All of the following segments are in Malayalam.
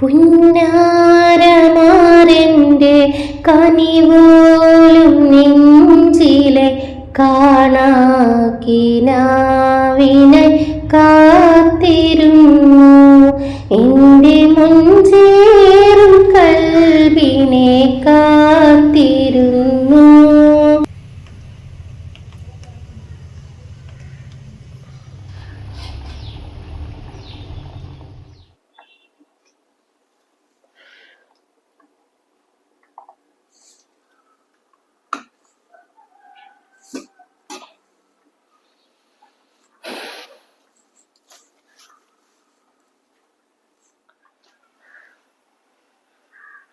പുന്നാരമാരെന്റെ കനിവോലും നെഞ്ചിലെ കാണാക്കിനാവിനെ കാത്തിരുന്നു. എന്റെ മുഞ്ചേറും കൽവിനെ കാത്തിരുന്നു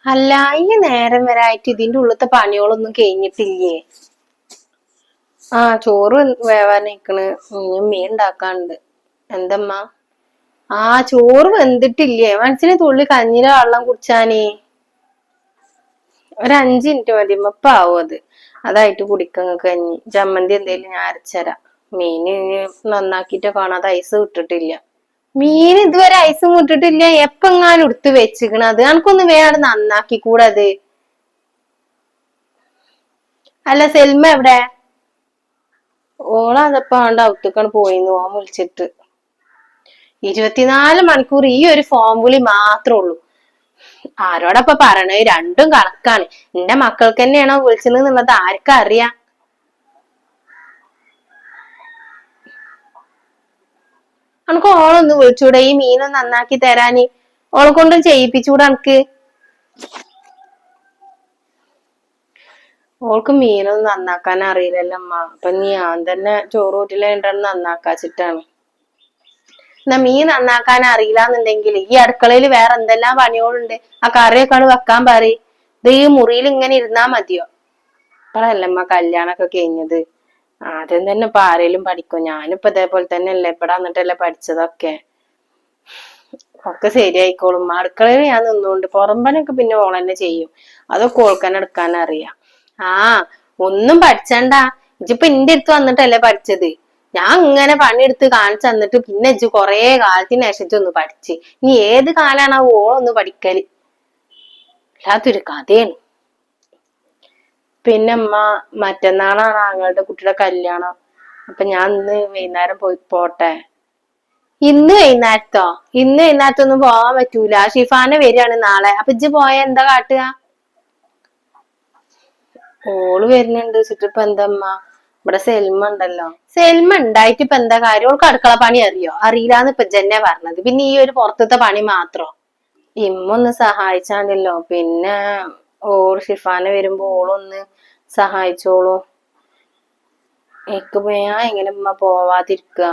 അല്ല ഈ നേരം വരായിട്ട് ഇതിന്റെ ഉള്ളത്തെ പണികളൊന്നും കഴിഞ്ഞിട്ടില്ലേ? ആ ചോറ് വേവാൻ ഇനി മീൻ ഉണ്ടാക്കാനുണ്ട് എന്തമ്മ? ആ ചോറ് വെന്തിട്ടില്ലേ? മനസ്സിന് തുള്ളി കഞ്ഞിലെ വെള്ളം കുടിച്ചാനേ? ഒരു അഞ്ച് മിനിറ്റ് മതി ഇപ്പൊ ആവും അത്. അതായിട്ട് കുടിക്കങ്ങ് കഞ്ഞി. ചമ്മന്തി എന്തേലും ഞാൻ അരച്ചരാം മീൻ നന്നാക്കിട്ട് കാണാതെ ഐസ് കിട്ടിട്ടില്ല മീൻ ഇതുവരെ ഐസ് മുട്ടിട്ടില്ല എപ്പെങ്ങാനും എടുത്ത് വെച്ചിക്കണത് എനിക്കൊന്ന് വേറെ നന്നാക്കി കൂടാത്. അത് അല്ല സെൽമ എവിടെ? ഓളതപ്പോ ആണ്ട് ഔത്തേക്കാണ് പോയിന്ന്. ഓൻ വിളിച്ചിട്ട്. ഇരുപത്തിനാല് മണിക്കൂർ ഈ ഒരു ഫോം വിളി മാത്രമേ ഉള്ളൂ. ആരോടപ്പ പറയണത്? രണ്ടും കണക്കാണ്. എന്റെ മക്കൾക്ക് തന്നെയാണോ വിളിച്ചത് എന്നുള്ളത് ആർക്കും അനക്ക് ഓളൊന്ന് വിളിച്ചൂടെ ഈ മീനൊന്ന് നന്നാക്കി തരാന്. ഓളെ കൊണ്ട് ചെയ്യിപ്പിച്ചൂടെ അനക്ക്. ഓൾക്ക് മീനൊന്നും നന്നാക്കാൻ അറിയില്ലല്ലോ അമ്മ. അപ്പൊ ഞാൻ തന്നെ ചോറ് കൂട്ടിലുണ്ടെന്ന് നന്നാക്കാച്ചിട്ടാണ്. എന്നാ മീൻ നന്നാക്കാൻ അറിയില്ലാന്നുണ്ടെങ്കിൽ ഈ അടുക്കളയിൽ വേറെ എന്തെല്ലാം പണികളുണ്ട് ആ കറിയൊക്കെ വെക്കാൻ പറയും. ഇത് ഈ മുറിയിൽ ഇങ്ങനെ ഇരുന്നാ മതിയോ? ഇപ്പഴല്ലേ അമ്മ കല്യാണൊക്കെ കഴിഞ്ഞത്. ആദ്യം തന്നെ ഇപ്പൊ ആരേലും പഠിക്കും? ഞാനിപ്പോ ഇതേപോലെ തന്നെ അല്ലേ ഇവിടെ വന്നിട്ടല്ലേ പഠിച്ചതൊക്കെ. ഒക്കെ ശരിയായിക്കോളും. അടുക്കളയിൽ ഞാൻ നിന്നുകൊണ്ട് പുറമ്പനൊക്കെ പിന്നെ ഓൾ തന്നെ ചെയ്യും. അതൊക്കെ ഓൾക്കാൻ എടുക്കാൻ അറിയാം. ആ ഒന്നും പഠിച്ചണ്ട. ഇജിപ്പൊ എന്റെ അടുത്ത് വന്നിട്ടല്ലേ പഠിച്ചത്? ഞാൻ ഇങ്ങനെ പണിയെടുത്ത് കാണിച്ചു തന്നിട്ട് പിന്നെ ഇജ്ജ് കൊറേ കാലത്തിന് ശേഷം ഒന്ന് പഠിച്ച്. ഇനി ഏത് കാലാണ് ആ ഓളൊന്ന് പഠിക്കൽ? അല്ലാത്തൊരു കഥയാണ്. പിന്നെ അമ്മ മറ്റന്നാളാണ് ആങ്ങളുടെ കുട്ടിയുടെ കല്യാണം. അപ്പൊ ഞാൻ ഇന്ന് വൈകുന്നേരം പോയി പോട്ടെ. ഇന്ന് വൈകുന്നേരത്തോ? ഇന്ന് വൈകുന്നേരത്തൊന്നും പോകാൻ പറ്റൂല. ഷിഫാന വരികയാണ് നാളെ. അപ്പൊ ഇജ്ജ് പോയ എന്താ കാട്ടുക? ഓൾ വരുന്നുണ്ട്. ചുറ്റിപ്പോ എന്തമ്മ? ഇവിടെ സെൽമ ഉണ്ടല്ലോ. സെൽമ ഉണ്ടായിട്ട് ഇപ്പൊ എന്താ കാര്യം? ഓൾക്ക് അടുക്കള പണി അറിയോ? അറിയില്ലാന്ന് ഇപ്പൊ ജന്നെ പറഞ്ഞത്. പിന്നെ ഈ ഒരു പുറത്തത്തെ പണി മാത്രോ. ഇമ്മൊന്ന് സഹായിച്ചാണ്ടല്ലോ പിന്നെ ഓൾ ഷിഫാന വരുമ്പോ ഓളൊന്ന് സഹായിച്ചോളൂ. എനിക്ക് ഞാൻ എങ്ങനെ ഉമ്മ പോവാതിരിക്കുക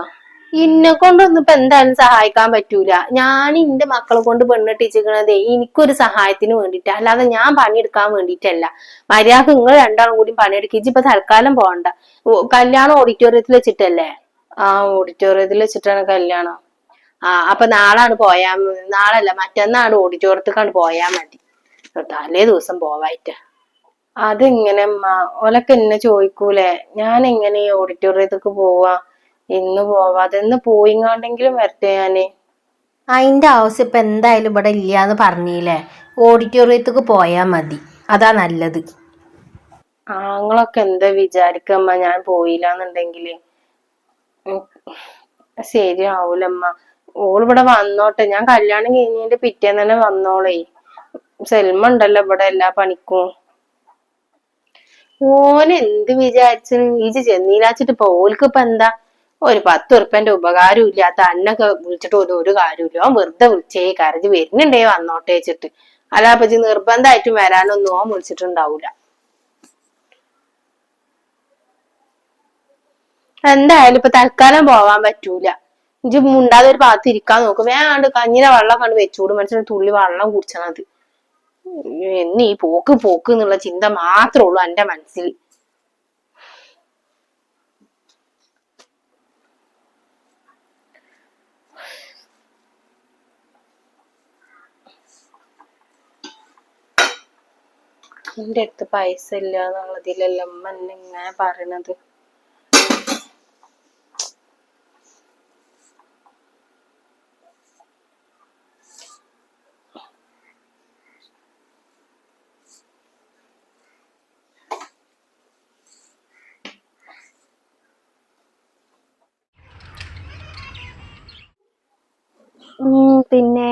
ഇന്നെ കൊണ്ടൊന്നും ഇപ്പൊ എന്തായാലും സഹായിക്കാൻ പറ്റൂല. ഞാൻ ഇന്റെ മക്കളെ കൊണ്ട് പെണ്ണിട്ടിച്ചിരിക്കണതേ എനിക്കൊരു സഹായത്തിന് വേണ്ടിട്ട്. അല്ലാതെ ഞാൻ പണിയെടുക്കാൻ വേണ്ടിയിട്ടല്ല. മര്യാദ നിങ്ങൾ രണ്ടാളും കൂടി പണിയെടുക്കിച്ച് ഇപ്പൊ തൽക്കാലം പോകണ്ട കല്യാണം ഓഡിറ്റോറിയത്തിൽ വെച്ചിട്ടല്ലേ? ആ ഓഡിറ്റോറിയത്തിൽ വെച്ചിട്ടാണ് കല്യാണം. ആ അപ്പൊ നാളാണ് പോയാ നാളല്ല മറ്റന്നാണ് ഓഡിറ്റോറിയത്തിക്കാണ് പോയാ മതി. തലേ ദിവസം പോവായിട്ട്. അതെങ്ങനെ അമ്മ ഓലൊക്കെ എന്നെ ചോദിക്കൂലേ ഞാൻ എങ്ങനെ ഈ ഓഡിറ്റോറിയത്തേക്ക് പോവാ? ഇന്ന് പോവാ? ഇന്ന് പോയിങ്ങാണ്ടെങ്കിലും വരട്ടെ ഞാൻ. അതിന്റെ ആവശ്യം ഇപ്പൊ എന്തായാലും ഇവിടെ ഇല്ലാന്ന് പറഞ്ഞില്ലേ? ഓഡിറ്റോറിയത്തേക്ക് പോയാ മതി. അതാ നല്ലത്. ആങ്ങളൊക്കെ എന്താ വിചാരിക്കമ്മ ഞാൻ പോയില്ലാന്നുണ്ടെങ്കിൽ. ശരിയാവൂലമ്മ ഓളിവിടെ ഇവിടെ വന്നോട്ടെ. ഞാൻ കല്യാണം കഴിഞ്ഞതിന്റെ പിറ്റേന്ന് തന്നെ വന്നോളേ. സെൽമ ഉണ്ടല്ലോ ഇവിടെ എല്ലാ പണിക്കും. ഓന് എന്ത് വിചാരിച്ചു ഈജ് ചെന്നീലാച്ചിട്ട് ഇപ്പൊ ഓൽക്ക് ഇപ്പൊ എന്താ? ഒരു പത്ത് ഉറുപ്പന്റെ ഉപകാരം ഇല്ല. തന്നൊക്കെ വിളിച്ചിട്ട് ഒരു ഒരു കാര്യമില്ല ഓൻ വെറുതെ വിളിച്ചേ കരഞ്ഞ് വരുന്നുണ്ടേ വന്നോട്ടെ വെച്ചിട്ട്. അല്ല അപ്പൊ നിർബന്ധമായിട്ടും വരാനൊന്നും ഓൻ വിളിച്ചിട്ടുണ്ടാവൂല. എന്തായാലും ഇപ്പൊ തൽക്കാലം പോവാൻ പറ്റൂല. ഇഞ്ചി മുണ്ടാതെ ഒരു ഭാഗത്ത് ഇരിക്കാൻ നോക്കും. വേണ്ട കഞ്ഞിനെ വെള്ളം കണ്ട് വെച്ചൂടും. മനസ്സിലായി തുള്ളി വെള്ളം കുടിച്ചണത് എന്ന് പോക്ക് പോക്ക് എന്നുള്ള ചിന്ത മാത്രമേ ഉള്ളൂ എന്റെ മനസ്സിൽ. എന്റെ അടുത്ത് പൈസ ഇല്ല എന്നുള്ളതിലല്ല അമ്മ എന്നെ ഇങ്ങനെ പറയണത്? പിന്നെ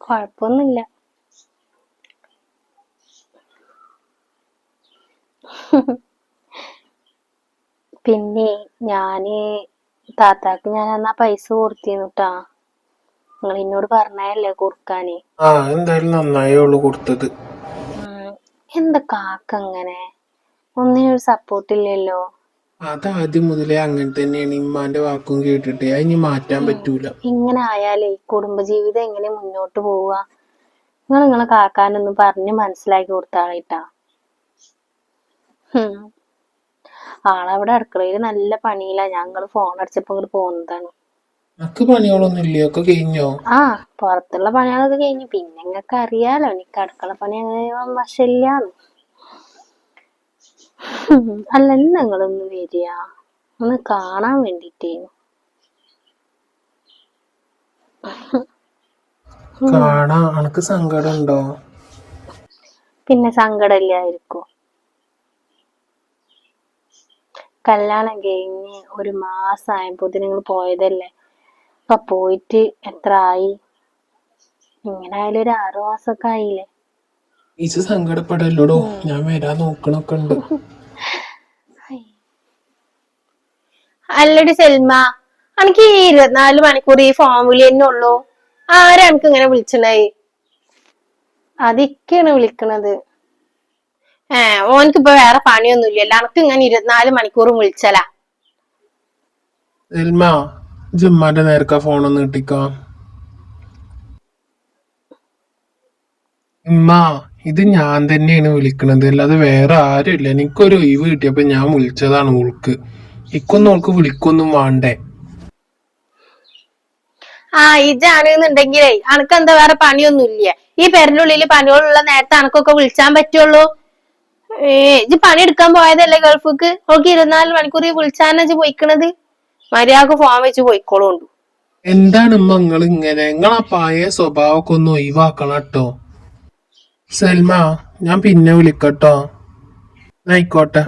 കുഴപ്പമൊന്നുമില്ല പിന്നെ ഞാൻ താത്താക്ക് ഞാൻ അന്നാ പൈസ കൊടുത്തിരുന്നുട്ടാ നിങ്ങൾ എന്നോട് പറഞ്ഞല്ലേ കൊടുക്കാന്? ആ എന്തായാലും നന്നായേ ഉള്ളു കൊടുത്തത്. എന്താ കാക്ക അങ്ങനെ? ഒന്നിനൊരു സപ്പോർട്ട് ഇല്ലല്ലോ. അത് ആദ്യം മുതലേ അങ്ങനെ തന്നെയാണ് ഇമ്മാന്റെ വാക്കും കേട്ടിട്ട്. അതിനി മാറ്റാൻ പറ്റൂല. ഇങ്ങനെ ആയാലേ കുടുംബജീവിതം എങ്ങനെ മുന്നോട്ട് പോവുക നിങ്ങൾ നിങ്ങളെ കാക്കാനൊന്നും പറഞ്ഞ് മനസ്സിലാക്കി കൊടുത്താളിട്ടാ. ആളവിടെ അടുക്കളയിൽ നല്ല പണിയില്ല ഞങ്ങൾ ഫോൺ അടിച്ചപ്പോ ഇങ്ങോട്ട് പോകുന്നതാണ് നിനക്ക് പണികളൊന്നും ഇല്ലേ? ഒക്കെ കഴിഞ്ഞോ? ആ പുറത്തുള്ള പണികളൊക്കെ കഴിഞ്ഞു. പിന്നെ നിങ്ങക്ക് അറിയാലോ എനിക്ക് അടുക്കള പണി അങ്ങനെ വശമില്ലാന്ന് അല്ല ഇന്ന് നിങ്ങളൊന്ന് വരിക. ഒന്ന് കാണാൻ വേണ്ടിട്ടേനു കാണാ അനക്ക് സങ്കടം ഉണ്ടോ പിന്നെ സങ്കടമില്ലായിരിക്കും. കല്യാണം കഴിഞ്ഞ് ഒരു മാസം ആയപ്പോ നിങ്ങൾ പോയതല്ലേ? അപ്പൊ പോയിട്ട് എത്ര ആയി ഇങ്ങനെ ആയാലും ഒരു ആറു മാസമൊക്കെ ആയില്ലേ? ഇച്ച് സങ്കടപ്പെടല്ലോടോ? ഞാൻ വരാൻ നോക്കണൊക്കെ ഉണ്ട് അല്ലടി സെൽമ എനിക്ക് ഈ ഇരുപത്തിനാല് മണിക്കൂർ ഈ വിളി തന്നെ ഉള്ളൂ. ആരാ എനിക്ക് ഇങ്ങനെ വിളിച്ചിണ്ടായി അതിക്കാണ് വിളിക്കണത്. ഏ ഓനക്ക് ഇപ്പൊ വേറെ പണിയൊന്നും ഇല്ലല്ലോ എനിക്ക് ഇങ്ങനെ ഇരുപത്തിനാല് മണിക്കൂറും വിളിച്ചലാ. സെൽമ ജിമ്മാന്റെ നേരക്ക ഫോണൊന്ന് കിട്ടിക്കോ? ഉമ്മ. ഇത് ഞാൻ തന്നെയാണ് വിളിക്കണത്. അല്ലാതെ വേറെ ആരുമില്ല. എനിക്കൊരു ഒഴിവ് കിട്ടിയപ്പോ ഞാൻ വിളിച്ചതാണ് ഓൾക്ക്. ഇക്കൊന്നും ഓൾക്ക് വിളിക്കൊന്നും വേണ്ടേ? ആ ഇജാണെന്നുണ്ടെങ്കിലേ അനക്ക് എന്താ വേറെ പണിയൊന്നും ഇല്ല ഈ പെരനുള്ളിൽ പണികളുള്ള നേരത്തെ അനക്കൊക്കെ വിളിച്ചാൻ പറ്റുള്ളൂ? ഏ ഇജ് പണി എടുക്കാൻ പോയതല്ലേ ഗൾഫിക്ക്? ഓൾക്ക് ഇരുപത്തിനാല് മണിക്കൂർ ഈ വിളിച്ചാനാ ഇജ് പോയിക്കണത്? മര്യാദയ്ക്ക് ഫോൺ വെച്ച് പോയിക്കോളൂ. എന്താണ് ഉമ്മ നിങ്ങൾ ഇങ്ങനെ നിങ്ങളാ പായ സ്വഭാവമൊക്കെ ഒന്ന് ഒഴിവാക്കണം കേട്ടോ. സൽമ ഞാൻ പിന്നെ വിളിക്കട്ടോ. ആയിക്കോട്ടെ.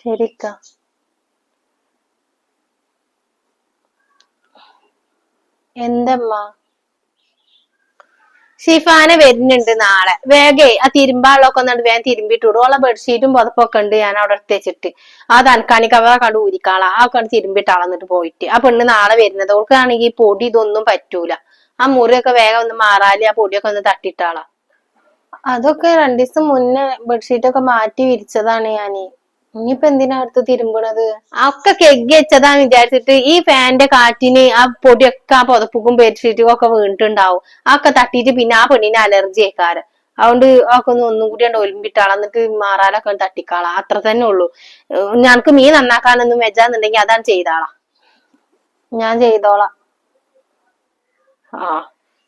ശരിക്ക ഷിഫാന വരുന്നുണ്ട് നാളെ. വേഗേ ആ തിരുമ്പാളൊക്കെ ഒന്നുണ്ട് വേഗം തിരുമ്പിട്ടുള്ളൂ ഓളെ ബെഡ്ഷീറ്റും പുതപ്പൊക്കെ ഉണ്ട് ഞാൻ അവിടെ എടുത്ത് വെച്ചിട്ട്. ആ തനക്കാണിക്ക് അവ കണ്ട് ഊരിക്കാളാ. ആ കണ്ട് തിരുമ്പിട്ടാളന്നിട്ട് പോയിട്ട്. ആ പെണ്ണ് നാളെ വരുന്നത്. ഓൾക്കാണെങ്കിൽ പൊടി ഇതൊന്നും പറ്റൂല. ആ മുറിയൊക്കെ വേഗം ഒന്ന് മാറാൽ ആ പൊടിയൊക്കെ ഒന്ന് തട്ടിട്ടാളാ. അതൊക്കെ രണ്ടു ദിവസം മുന്നേ ബെഡ്ഷീറ്റ് ഒക്കെ മാറ്റി വിരിച്ചതാണ് ഞാൻ. ഇനിയിപ്പോ എന്തിനാ അടുത്ത് തിരുമ്പണത്? ഒക്കെ കെഗ് വെച്ചതാന്ന് വിചാരിച്ചിട്ട് ഈ ഫാന്റെ കാറ്റിന് ആ പൊടിയൊക്കെ ആ പുതപ്പുക്കും ബെഡ്ഷീറ്റും ഒക്കെ വീണിട്ടുണ്ടാവും. ഒക്കെ തട്ടിയിട്ട് പിന്നെ ആ പെണ്ണിന് അലർജി ആയിക്കാരം. അതുകൊണ്ട് ഒക്കെ ഒന്ന് ഒന്നും കൂടി ഒലിമ്പിട്ടാളാം. എന്നിട്ട് മാറാനൊക്കെ തട്ടിക്കാളാം. അത്ര തന്നെ ഉള്ളൂ. ഞങ്ങൾക്ക് മീൻ നന്നാക്കാനൊന്നും വെച്ചാന്നുണ്ടെങ്കിൽ അതാണ് ചെയ്താളാ. ഞാൻ ചെയ്തോളാം. ആ.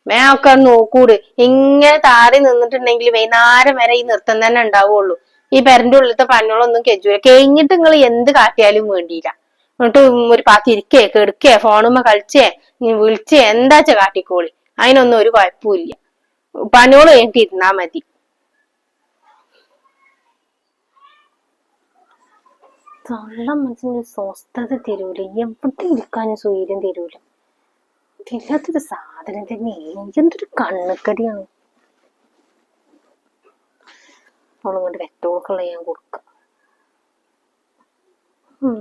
മേ ഒക്കെ നോക്കൂട്. ഇങ്ങനെ താറി നിന്നിട്ടുണ്ടെങ്കിൽ വൈകുന്നേരം വരെ ഈ നൃത്തം തന്നെ ഉണ്ടാവുള്ളൂ. ഈ പെരന്റെ ഉള്ളിലത്തെ പണികളൊന്നും കെജൂല കഴിഞ്ഞിട്ട് നിങ്ങൾ എന്ത് കാട്ടിയാലും വേണ്ടിയില്ല. എന്നിട്ട് ഒരു പാത്തി ഇരിക്കേ കെടുക്കേ ഫോണുമ്മ കളിച്ചേ വിളിച്ചേ എന്താച്ച കാട്ടിക്കോളി. അതിനൊന്നും ഒരു കുഴപ്പമില്ല പണിയോട് കഴിഞ്ഞിട്ട് ഇരുന്നാ മതി. തൊള്ള മനസ്സിന് സ്വസ്ഥത തരൂല. എവിടെ ഇരിക്കാനും സൂര്യം തരൂല. ഇല്ലാത്തൊരു സാധനം തന്നെ. എന്തൊരു കണ്ണുക്കടിയാണ് അവളങ്ങോട്ട് വെറ്റോൾക്കുള്ള ഞാൻ കൊടുക്കാം.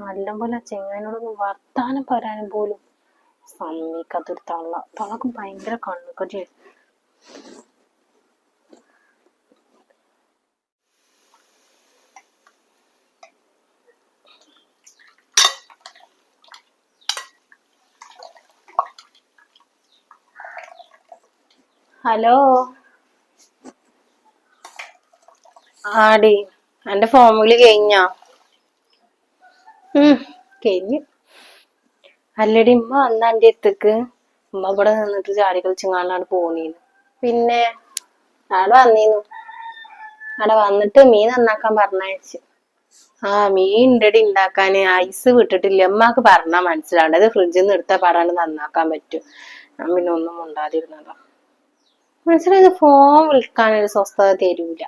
നല്ലപോലെ ചെങ്ങാനോടൊന്ന് വർത്താനം പറയാനും പോലും സമ്മതിക്കാത്തൊരു തള്ള. തള്ളക്ക് ഭയങ്കര കണ്ണുക്കടിയാണ് ഹലോ. ആടി എന്റെ ഫോമിൽ കഴിഞ്ഞാ? ഉം കഴിഞ്ഞു. അല്ലടി ഉമ്മ വന്ന എന്റെ അടുത്തേക്ക്. ഉമ്മ ഇവിടെ നിന്നിട്ട് ചാടി കളിച്ചിങ്ങാണ്ടാണ് പോന്നീന്ന്. പിന്നെ? അവിടെ വന്നീന്നു. അവിടെ വന്നിട്ട് മീൻ നന്നാക്കാൻ പറഞ്ഞയച്ചു. ആ മീൻ ഉണ്ടടി ഉണ്ടാക്കാന്. ഐസ് വിട്ടിട്ടില്ല. ഉമ്മാക്ക് പറഞ്ഞാ മനസ്സിലാണ്ട് അത് ഫ്രിഡ്ജിൽ നിന്ന് എടുത്ത പാടാണ്ട് നന്നാക്കാൻ പറ്റും. ഞാൻ പിന്നെ ഒന്നും ഉണ്ടാതിരുന്നതാ മനസ്സിലായത് ഫോൺ വിളിക്കാനൊരു സ്വസ്ഥത തരൂല.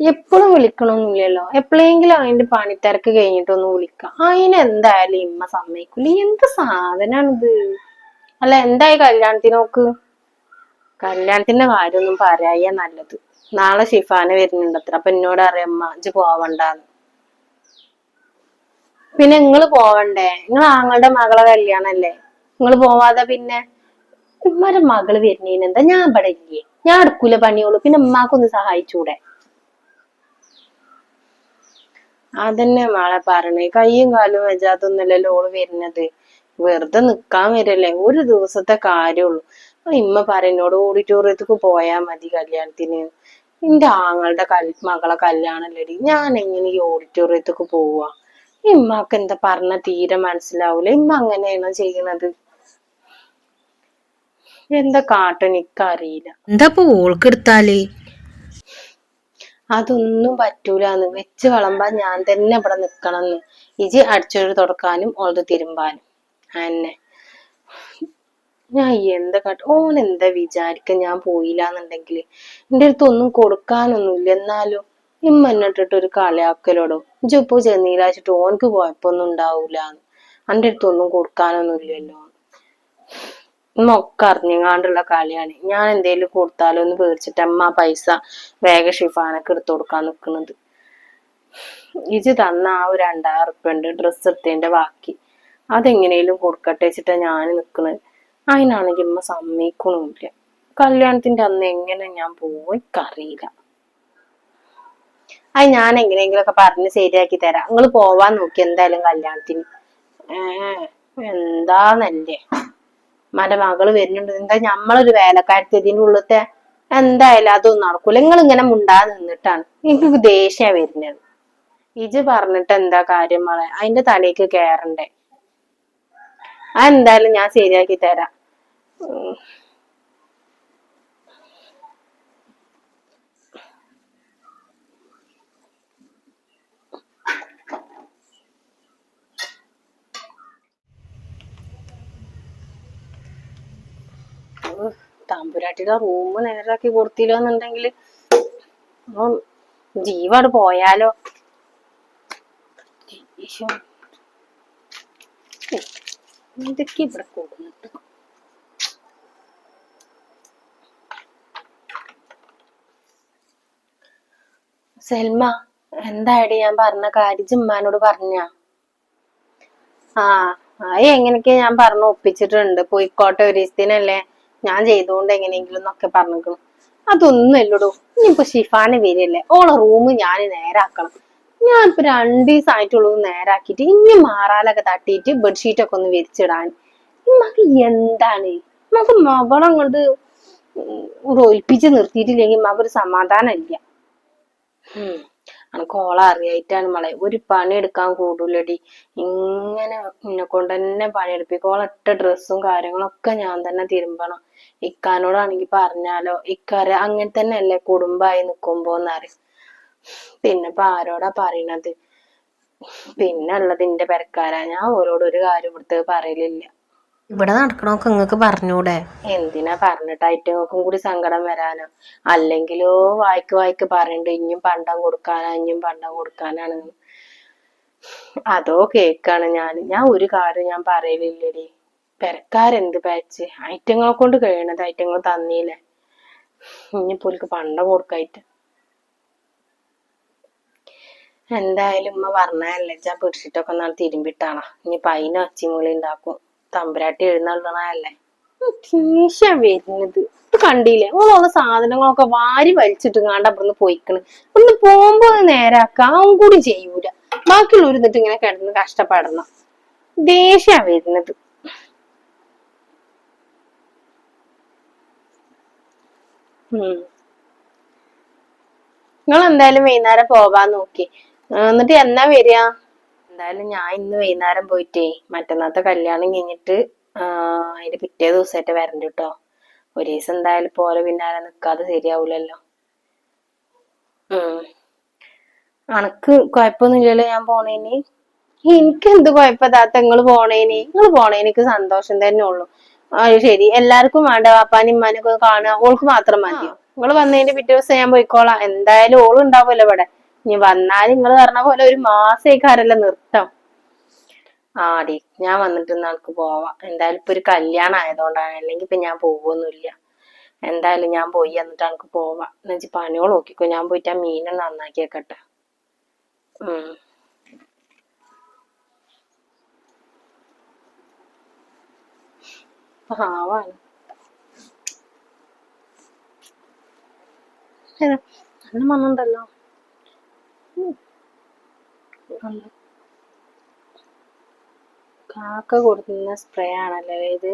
എപ്പോഴും വിളിക്കണമൊന്നുമില്ലല്ലോ എപ്പോഴെങ്കിലും അതിന്റെ പണിത്തിരക്ക് കഴിഞ്ഞിട്ടൊന്ന് വിളിക്കാം. അതിന് എന്തായാലും ഇമ്മ സമ്മതിക്കൂല. എന്ത് സാധനാണിത്? അല്ല എന്തായി കല്യാണത്തിനോക്ക്? കല്യാണത്തിന്റെ കാര്യമൊന്നും പറയാ നല്ലത്. നാളെ ഷിഫാന് വരുന്നുണ്ട് അത്ര അപ്പൊ എന്നോട് അറിയാം അമ്മ പോവണ്ടെന്ന്. പിന്നെ നിങ്ങൾ പോവണ്ടേ? നിങ്ങൾ ആങ്ങളുടെ മകളെ കല്യാണല്ലേ? നിങ്ങൾ പോവാതെ പിന്നെ? ഉമ്മാരെ മകൾ വരുന്നതിന് എന്താ? ഞാൻ ഇവിടെ ഇല്ലേ? ഞാൻ എടുക്കൂല പണിയുള്ളൂ. പിന്നെ ഉമ്മാക്കൊന്ന് സഹായിച്ചൂടെ? അതന്നെ മാളെ പറഞ്ഞേ. കയ്യും കാലും വെച്ചാത്തൊന്നുമല്ലല്ലോ ഓൾ വരുന്നത്. വെറുതെ നിക്കാൻ വരല്ലേ? ഒരു ദിവസത്തെ കാര്യമുള്ളൂ ഇമ്മ പറയുന്നോട് ഓഡിറ്റോറിയത്തേക്ക് പോയാ മതി കല്യാണത്തിന്. എന്റെ ആങ്ങളുടെ കൽ മകളെ കല്യാണല്ലേടി. ഞാൻ എങ്ങനെ ഈ ഓഡിറ്റോറിയത്തേക്ക് പോവാ? ഇമ്മക്ക് എന്താ പറഞ്ഞ തീരെ മനസ്സിലാവൂല. ഇമ്മ അങ്ങനെയാണോ ചെയ്യണത്? എന്താ കാട്ടൻ എനിക്കറിയില്ല. എന്താ ഓൾക്ക് എടുത്താൽ അതൊന്നും പറ്റൂലെന്ന്. വെച്ച് വളമ്പാൻ ഞാൻ തന്നെ ഇവിടെ നിക്കണമെന്ന് ഇജി അടിച്ചൊരു തുടക്കാനും ഓളത് തിരുമ്പാനും. അന്നെ ഞാൻ എന്താ കാട്ട? ഓൻ എന്താ വിചാരിക്ക? ഞാൻ പോയില്ലാന്നുണ്ടെങ്കിൽ എന്റെ അടുത്ത് ഒന്നും കൊടുക്കാനൊന്നുമില്ല എന്നാലും ഇമ്മ എന്നിട്ടിട്ട് ഒരു കളിയാക്കലോടോ? ഇജ്ജിപ്പോ ചെന്നീലാച്ചിട്ട് ഓനക്ക് കുഴപ്പമൊന്നും ഉണ്ടാവൂല എന്റെ അടുത്ത് ഒന്നും കൊടുക്കാനൊന്നും ഒക്കെ അറിഞ്ഞങ്ങാണ്ടുള്ള കളിയാണ്. ഞാൻ എന്തേലും കൊടുത്താലോ എന്ന് പേടിച്ചിട്ട് അമ്മ പൈസ വേഗം ഷിഫാനൊക്കെ എടുത്തു കൊടുക്കാൻ നിൽക്കുന്നത് ഇജ് തന്ന ആ ഒരു രണ്ടായിരം ഉറുപ്പ്യ ഉണ്ട് ഡ്രസ്സ് എടുത്തതിന്റെ ബാക്കി. അതെങ്ങനെയും കൊടുക്കട്ടെ വെച്ചിട്ടാ ഞാൻ നിൽക്കുന്നത് അതിനാണെങ്കിൽ അമ്മ സമ്മതിക്കണമില്ല കല്യാണത്തിന്റെ അന്ന് എങ്ങനെ ഞാൻ പോയിക്കറിയില്ല അത് ഞാൻ എങ്ങനെയെങ്കിലൊക്കെ പറഞ്ഞ് ശരിയാക്കി തരാം. നിങ്ങൾ പോവാൻ നോക്കി എന്തായാലും കല്യാണത്തിന്. ഏ എന്താന്നല്ലേ? മന്റെ മകൾ വരുന്നുണ്ട്. എന്താ ഞമ്മളൊരു വേലക്കാരത്തെ ഇതിന്റെ ഉള്ളത്തെ എന്തായാലും അതൊന്നും നടക്കൂല. നിങ്ങൾ ഇങ്ങനെ മുണ്ടാ നിന്നിട്ടാണ്. എനിക്ക് ദേഷ്യ വരുന്നത്. ഇജ് പറഞ്ഞിട്ട് എന്താ കാര്യം മോളെ? അതിന്റെ തലേക്ക് കേറണ്ടേ? അതെന്തായാലും ഞാൻ ശരിയാക്കി തരാം. ഉം, തമ്പുരാട്ടിയുടെ റൂം നേരാക്കി കൊടുത്തില്ല എന്നുണ്ടെങ്കിൽ ജീവാട് പോയാലോ? ഇതൊക്കെ ഇവിടെ സെൽമ എന്തായടി ഞാൻ പറഞ്ഞ കാര്യം ജിമ്മാനോട് പറഞ്ഞ? ആ അത് എങ്ങനെയൊക്കെ ഞാൻ പറഞ്ഞു ഒപ്പിച്ചിട്ടുണ്ട്. പോയിക്കോട്ടെ ഒരു ദിവസത്തിനല്ലേ? ഞാൻ ചെയ്തോണ്ട് എങ്ങനെയെങ്കിലും എന്നൊക്കെ പറഞ്ഞിരിക്കണം അതൊന്നും അല്ലടോ ഇനിയിപ്പോ ഷിഫാന് വരില്ലേ? ഓളെ റൂം ഞാൻ നേരാക്കണം. ഞാൻ ഇപ്പൊ രണ്ടു ദിവസമായിട്ടുള്ളൂ നേരാക്കിയിട്ട്. ഇനി മാറാലൊക്കെ തട്ടിയിട്ട് ബെഡ്ഷീറ്റ് ഒക്കെ ഒന്ന് വിരിച്ചിടാൻ. ഇമ്മക്ക് എന്താണ്? നമുക്ക് മകളങ്ങോട്ട് ഒൽപ്പിച്ച് നിർത്തിയിട്ടില്ലെങ്കിൽ മകൾക്ക് ഒരു സമാധാനം ഇല്ല. ഉം. അനക്ക് ഓളെ അറിയായിട്ടാണ് മളെ. ഒരു പണി എടുക്കാൻ കൂടൂലടി. ഇങ്ങനെ എന്നെ കൊണ്ട് തന്നെ ഓളെ ഒറ്റ ഡ്രസ്സും കാര്യങ്ങളൊക്കെ ഞാൻ തന്നെ തിരുമ്പണം. ഇക്കാനോടാണെങ്കി പറഞ്ഞാലോ ഇക്കാര് അങ്ങനെ തന്നെ അല്ലേ കുടുംബായി നിക്കുമ്പോന്നറിയും പിന്നെ ഇപ്പൊ ആരോടാ പറയണത്? പിന്നെ ഉള്ളത് ഇന്റെ പെരക്കാരാ. ഞാൻ ഓരോട് ഒരു കാര്യം ഇവിടുത്തെ പറയലില്ല. ഇവിടെ നടക്കണമൊക്കെ നിങ്ങക്ക് പറഞ്ഞൂടെ? എന്തിനാ പറഞ്ഞിട്ട് ഐറ്റങ്ങൾക്കും കൂടി സങ്കടം വരാനോ? അല്ലെങ്കിലോ വായിക്ക് വായിക്ക് പറയണ്ട് ഇനിയും പണ്ടം കൊടുക്കാനാ ഇനിയും പണ്ടം കൊടുക്കാനാണ്. അതോ കേക്കാണ് ഞാൻ ഞാൻ ഒരു കാര്യം ഞാൻ പറയലില്ലടി. പെരക്കാരെന്ത് പാച്ച് ഐറ്റങ്ങളെ കൊണ്ട് കഴിയണത് ഐറ്റങ്ങൾ തന്നീല്ലേ? ഇനിയിപ്പോ എനിക്ക് പണ്ട കൊടുക്കായിട്ട്. എന്തായാലും ഉമ്മ പറഞ്ഞല്ലേ ഞാൻ പിടിച്ചിട്ടൊക്കെ നാളെ തിരുമ്പിട്ടാണ്? ഇനിയിപ്പൊ അതിന് ഒച്ചിമുളി ഉണ്ടാക്കും തമ്പുരാട്ടി എഴുന്നള്ളണല്ലേ ദേഷ്യം വരുന്നത്. ഇത് കണ്ടില്ലേ? ഓളുള്ള സാധനങ്ങളൊക്കെ വാരി വലിച്ചിട്ട് കാണ്ട അവിടുന്ന് പോയിക്കണ്. ഒന്ന് പോകുമ്പോ നേരാക്കാം. കൂടി ചെയ്യൂല. ബാക്കിയുള്ളവർ എന്നിട്ട് ഇങ്ങനെ കിടന്ന് കഷ്ടപ്പെടണം. ദേഷ്യ വരുന്നത്. നിങ്ങൾ എന്തായാലും വൈകുന്നേരം പോവാൻ നോക്കി. എന്നിട്ട് എന്നാ വരിക? എന്തായാലും ഞാൻ ഇന്ന് വൈകുന്നേരം പോയിട്ടേ മറ്റന്നാത്തെ കല്യാണം കഴിഞ്ഞിട്ട് അതിന്റെ പിറ്റേ ദിവസമായിട്ട് വരണ്ട കേട്ടോ ഒരു ദിവസം എന്തായാലും പോലെ പിന്നാലെ നിക്കാതെ ശരിയാവൂലല്ലോ. ഉം. അനക്ക് കുഴപ്പമൊന്നുമില്ലല്ലോ ഞാൻ പോണേന്? എനിക്ക് എന്ത് കുഴപ്പതാത്ത നിങ്ങൾ പോണേന്? നിങ്ങൾ പോണേന് എനിക്ക് സന്തോഷം തന്നെ ഉള്ളു. ആ ശരി. എല്ലാവർക്കും വേണ്ട വാപ്പാനും ഉമ്മാനൊക്കെ കാണുക. ഓൾക്ക് മാത്രം മതി നിങ്ങൾ വന്നതിന്റെ പിറ്റേ ദിവസം ഞാൻ പോയിക്കോളാം. എന്തായാലും ഓൾ ഉണ്ടാവുമല്ലോ ഇവിടെ. ഇനി വന്നാൽ നിങ്ങൾ പറഞ്ഞ പോലെ ഒരു മാസേക്കാരല്ല നിർത്തം ആടി ഞാൻ വന്നിട്ട് നമുക്ക് പോവാം. എന്തായാലും ഇപ്പൊ ഒരു കല്യാണം ആയതുകൊണ്ടാണ്. അല്ലെങ്കിൽ ഇപ്പൊ ഞാൻ പോവൊന്നുമില്ല. എന്തായാലും ഞാൻ പോയി എന്നിട്ട് എനിക്ക് പോവാം. എന്നുവെച്ച് പണികൾ നോക്കിക്കോ. ഞാൻ പോയിട്ട് ആ മീനെ നന്നാക്കിയേക്കട്ടെ. ഉം. പാവാണ് നല്ല മണമുണ്ടല്ലോ കാക്ക കൊടുക്കുന്ന സ്പ്രേ ആണല്ലേ ഇത്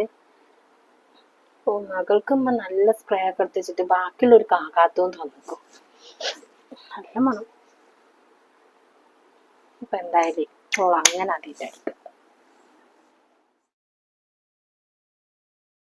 ഓ മകൾക്കുമ്പോ നല്ല സ്പ്രേ ഒക്കെ എടുത്തിട്ട് ബാക്കിയുള്ള ഒരു കാക്കാത്തവും തന്നിക്കും നല്ല മണം ഇപ്പൊ എന്തായാലും ഓ അങ്ങനെ അതില്ലായിരിക്കും